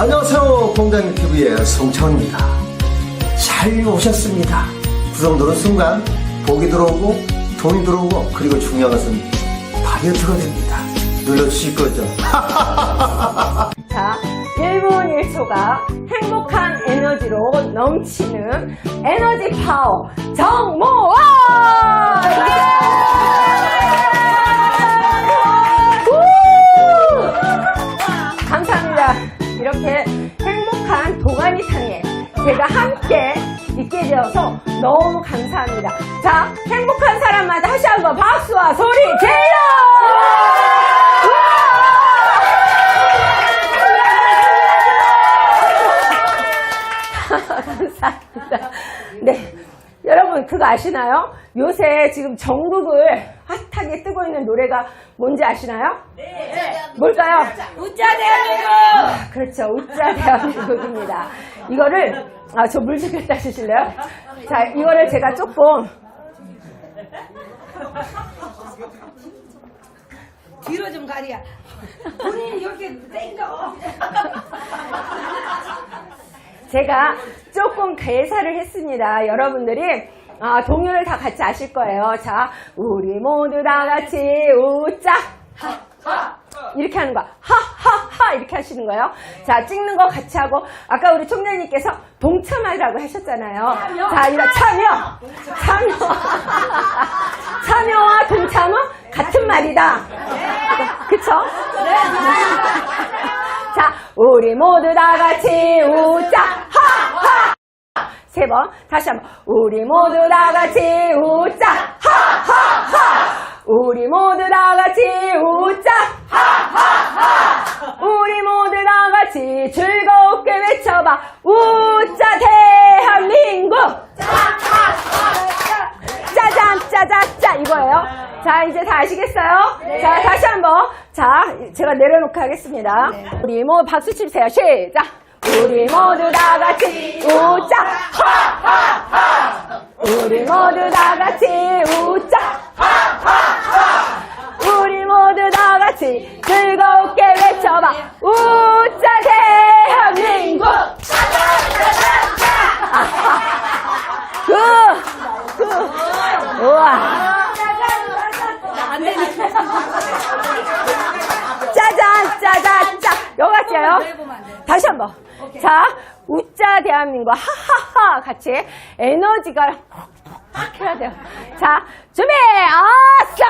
안녕하세요. 공장 TV의 송창입니다. 잘 오셨습니다. 구성 누른 순간 복이 들어오고 돈이 들어오고 그리고 중요한 것은 다이어트가 됩니다. 눌러주실 거죠? 자, 1분 1초가 행복한 에너지로 넘치는 에너지 파워 정모아! 이렇게 행복한 동아리상에 제가 함께 있게 되어서 너무 감사합니다. 자, 행복한 사람마다 다시 한번 박수와 소리 질러! 감사합니다. 네. 여러분, 그거 아시나요? 요새 지금 전국을 핫하게 뜨고 있는 노래가 뭔지 아시나요? 네. 뭘까요? 웃자 대한민국! 아, 그렇죠. 웃자 대한민국입니다. 이거를, 아, 저 물 좀 갖다 주실래요? 자, 이거를 제가 조금, 뒤로 좀 가리야. 본인이 이렇게 땡겨. 제가 조금 대사를 했습니다. 여러분들이 아, 동요를 다 같이 아실 거예요. 자, 우리 모두 다 같이 웃자. 이렇게 하는 거야. 하하하 이렇게 하시는 거예요. 자, 찍는 거 같이 하고 아까 우리 총장님께서 동참하라고 하셨잖아요. 자, 이런 참여. 참여. 참여와 동참은 같은 말이다. 그쵸? 자, 우리 모두 다 같이 웃자. 세 번. 다시 한 번. 우리 모두 다 같이 웃자. 하하하. 우리 모두 다 같이 웃자. 하하하. 우리 모두 다 같이 즐겁게 외쳐봐. 웃자 대한민국. 짜잔 짜자짜 이거예요. 자 이제 다 아시겠어요? 자 다시 한번 자 제가 내려놓고 하겠습니다. 우리 모두 박수 치세요. 시작. 우리 모두 다 같이 웃자. 하하하. 우리 모두 다 같이 웃자. 하하하. 우리 모두 다 같이 즐겁게 외쳐봐. 웃자 대한민국. 대한민국. 하하하. 같이 에너지가 확 해야 돼요. 자, 준비, 아싸!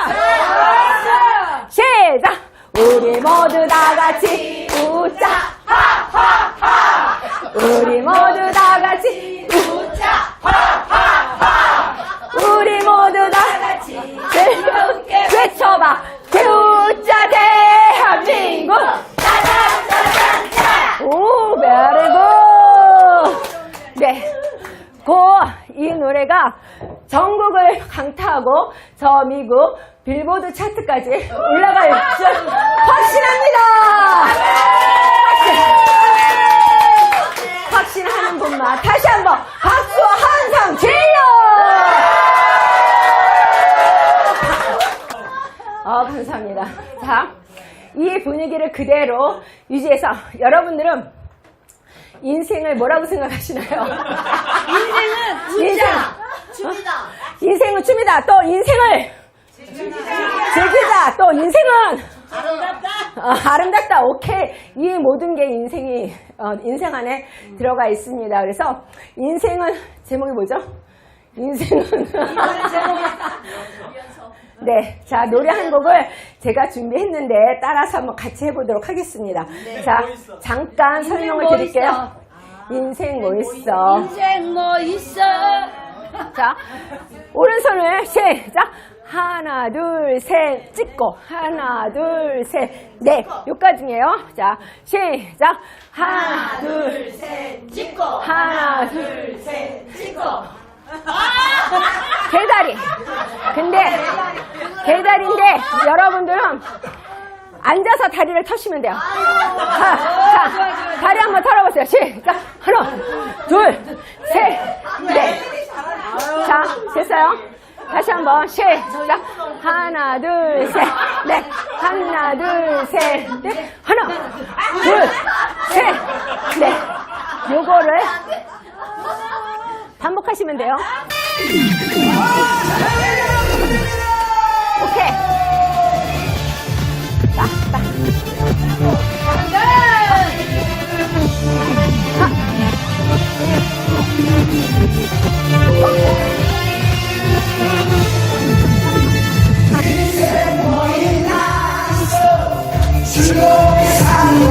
시작! 우리 모두 다 같이 웃자! 하하하! 우리 모두 다 같이 웃자! 하하하! 우리 모두 다 같이 즐겁게 외쳐봐! 웃자 대한민국! 오, 베리굿! 네. 고, 이 노래가 전국을 강타하고 저 미국 빌보드 차트까지 올라갈 줄 확신합니다! 확신! 확신하는 분만 다시 한번 박수와 한상 질러! 어, 감사합니다. 자, 이 분위기를 그대로 유지해서 여러분들은 인생을 뭐라고 생각하시나요? 인생은 인생. 춤이다. 인생은 춤이다. 또 인생을 즐기자. 또 인생은 아름답다. 어, 아름답다. 오케이. 이 모든 게 인생이 어, 인생 안에 들어가 있습니다. 그래서 인생은 제목이 뭐죠? 인생은 네, 자 노래 한 곡을 제가 준비했는데 따라서 한번 같이 해보도록 하겠습니다. 자 잠깐 설명을 뭐 드릴게요. 있어? 인생 뭐 있어? 인생 뭐 있어? 자, 오른손을 시작. 하나, 둘, 셋, 찍고. 하나, 둘, 셋, 넷. 여기까지예요. 자, 시작. 하나, 둘, 셋, 찍고. 하나, 둘. 둘, 셋, 찍고. 개다리. 근데, 개다리인데, 여러분들은 앉아서 다리를 터시면 돼요. 자, 자, 다리 한번 털어보세요. 시작. 하나, 둘, 셋, 넷. 자, 됐어요? 다시 한번 시작. 하나, 둘, 셋, 넷. 하나, 둘, 셋, 넷. 하나, 둘, 셋, 요거를 반복하시면 돼요. 오케이. 허락!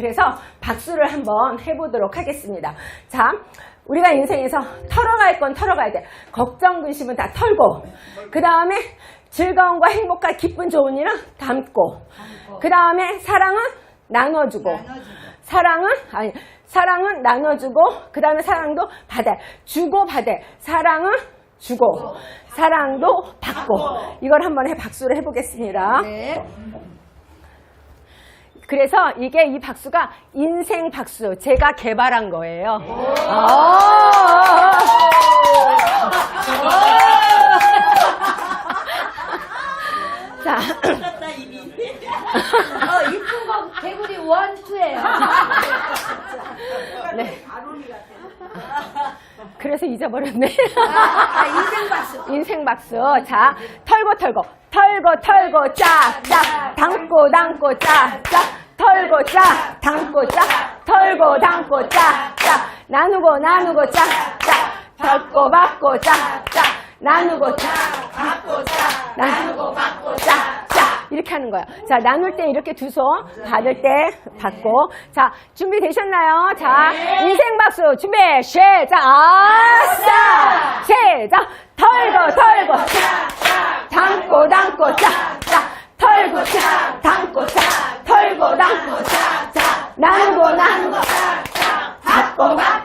그래서 박수를 한번 해보도록 하겠습니다. 자, 우리가 인생에서 털어갈 건 털어가야 돼. 걱정, 근심은 다 털고, 그 다음에 즐거움과 행복과 기쁜 좋은 일은 담고, 그 다음에 사랑은 나눠주고, 사랑은, 아니, 사랑은 나눠주고, 그 다음에 사랑도 받아. 주고 받아. 사랑은 주고, 사랑도 받고. 이걸 한번 해, 박수를 해보겠습니다. 네. 그래서 이게 이 박수가 인생 박수 제가 개발한 거예요. 아. 자, 어, 이쁜 거 개구리 원투예요. 네. 그래서 잊어버렸네. 아, 인생 박수. 인생 박수. 자, 털고 털고, 털고 털고, 짝짝, 담고 담고, 짝짝, 털고 짝, 담고 짝, 털고 담고, 짝짝, 나누고 나누고, 짝짝, 털고 받고, 짝짝, 나누고 짝, 받고 짝, 나누고 받고, 짝짝. 이렇게 하는 거예요. 자, 나눌 때 이렇게 두 손, 받을 때 받고. 자, 준비 되셨나요? 자, 인생 박수 준비, 시작! 아싸! 시작! 털고, 털고, 담고, 담고, 짝짝! 털고, 짝! 담고, 짝! 털고, 담고, 짝짝! 나누고, 나누고, 짝짝! 받고, 받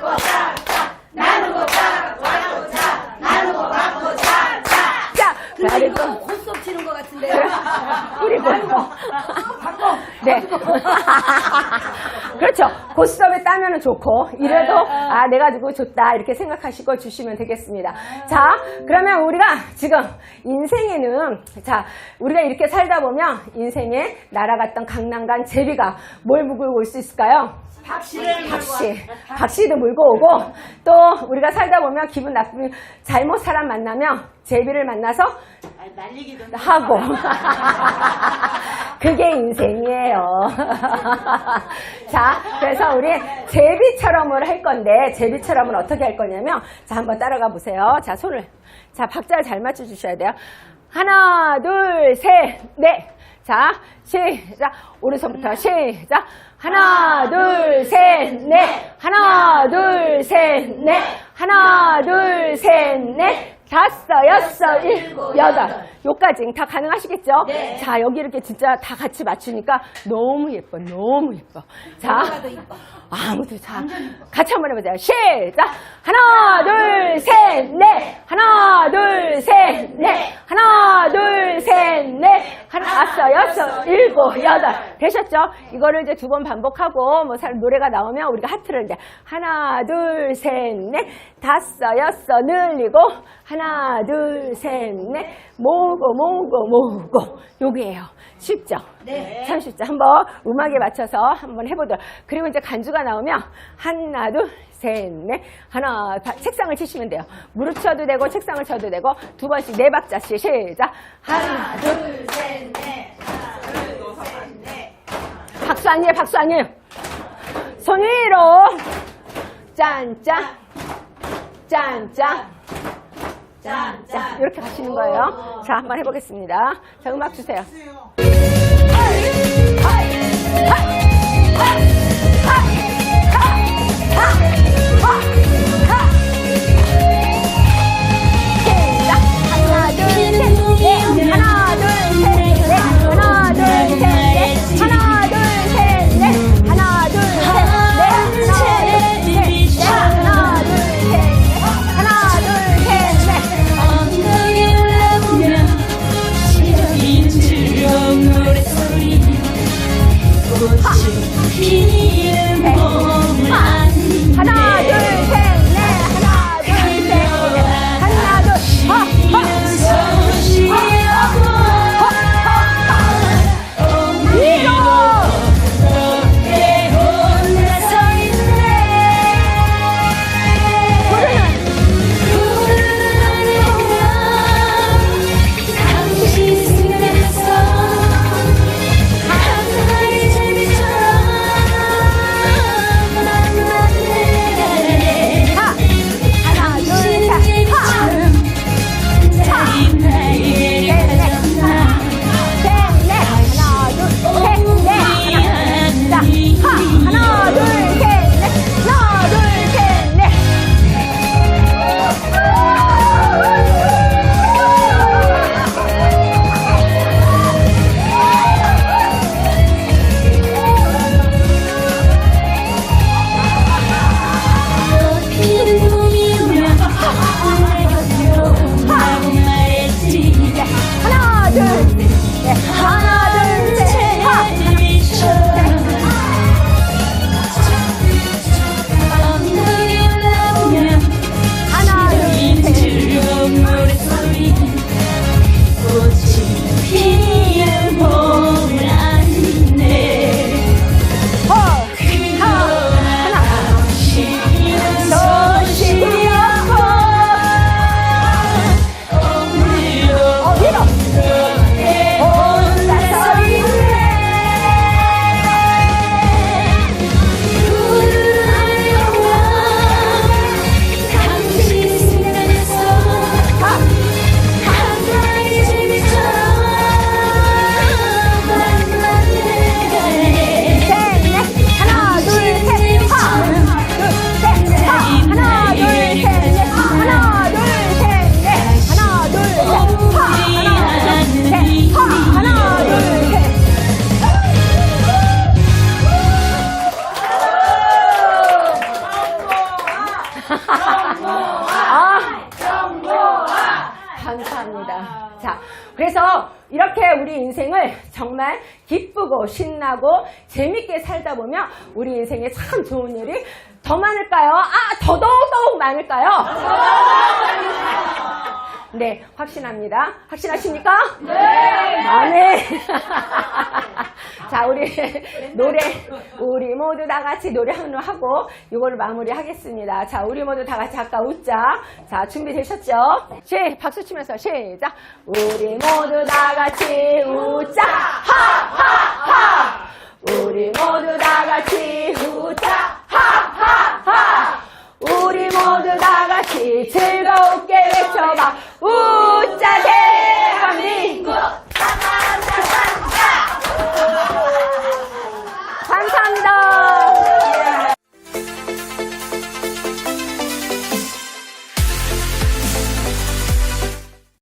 그쵸? 고스톱에 따면은 좋고, 이래도, 아, 내가 주고 줬다. 이렇게 생각하시고 주시면 되겠습니다. 자, 그러면 우리가 지금 인생에는, 자, 우리가 이렇게 살다 보면 인생에 날아갔던 강남간 제비가 뭘 물고 올 수 있을까요? 박씨. 박씨도 물고 오고, 또 우리가 살다 보면 기분 나쁘면 잘못 사람 만나면 제비를 만나서 하고. 그게 인생이에요. 자, 그래서 우리 제비처럼을 할 건데, 제비처럼은 어떻게 할 거냐면, 자, 한번 따라가 보세요. 자, 손을. 자, 박자를 잘 맞춰주셔야 돼요. 하나, 둘, 셋, 넷. 자, 시작. 오른손부터 시작. 하나, 둘, 셋, 넷. 하나, 둘, 셋, 넷. 하나, 둘, 셋, 넷. 다섯, 여섯, 일곱, 여덟. 요까지 다 가능하시겠죠? 자, 여기 이렇게 진짜 다 같이 맞추니까 너무 예뻐, 너무 예뻐. 자, 아무도 자, 같이 한번 해보세요. 시작! 하나, 둘, 셋, 넷! 하나, 둘, 셋, 넷! 하나, 둘, 셋, 넷! 하나, 다섯, 여섯, 일곱, 여덟. 되셨죠? 이거를 이제 두 번 반복하고, 뭐, 사- 노래가 나오면 우리가 하트를 이제, 하나, 둘, 셋, 넷! 다섯, 여섯, 늘리고, 하나, 둘, 셋, 넷! 모으고, 모으고, 모으고. 요게예요. 쉽죠? 네. 참 쉽죠? 한번 음악에 맞춰서 한번 해보도록. 그리고 이제 간주가 나오면, 하나, 둘, 셋, 넷. 하나, 바- 책상을 치시면 돼요. 무릎 쳐도 되고, 책상을 쳐도 되고, 두 번씩 네 박자씩 시작. 하나, 둘, 박수 아니에요, 박수 아니에요. 손 위로. 짠짠. 짠짠. 짠짠. 이렇게 가시는 거예요. 자, 한번 해보겠습니다. 자, 음악 주세요. Ha! 감사합니다. 자, 그래서 이렇게 우리 인생을 정말 기쁘고 신나고 재밌게 살다 보면 우리 인생에 참 좋은 일이 더 많을까요? 아, 더더욱 많을까요? 네, 확신합니다. 확신하십니까? 네! 아, 네. 자, 우리 노래, 우리 모두 다 같이 노래 한번 하고 이거를 마무리 하겠습니다. 자, 우리 모두 다 같이 아까 웃자. 자, 준비되셨죠? 시, 박수 치면서 시작. 우리 모두 다 같이 웃자. 하, 하, 하. 우리 모두 다 같이 웃자. 하, 하, 하. 우리 모두 다 같이 즐겁게 외쳐봐. 웃자세